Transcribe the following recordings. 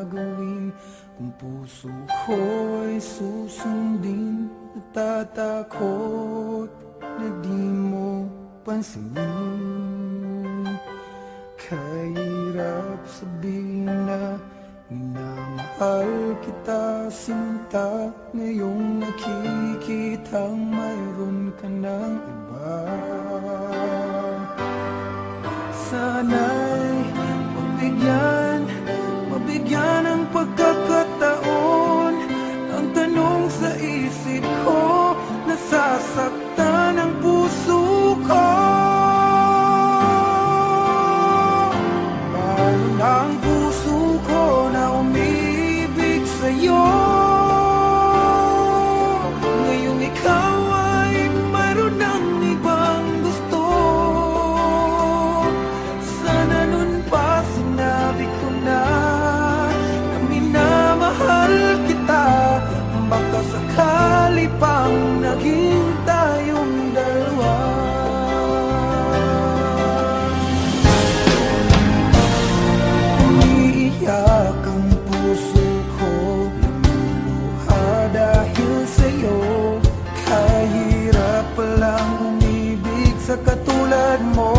gagawin? Kung puso ko'y susundin Natatakot na di mo pansinin. Kahirap sabihin na Minamahal kita sinta Ngayong nakikitang mayroon ka ng iba. Sana'y ng pagkakataon. Ang tanong sa isip ko Nasasaktan sa katulad mo.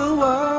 the world.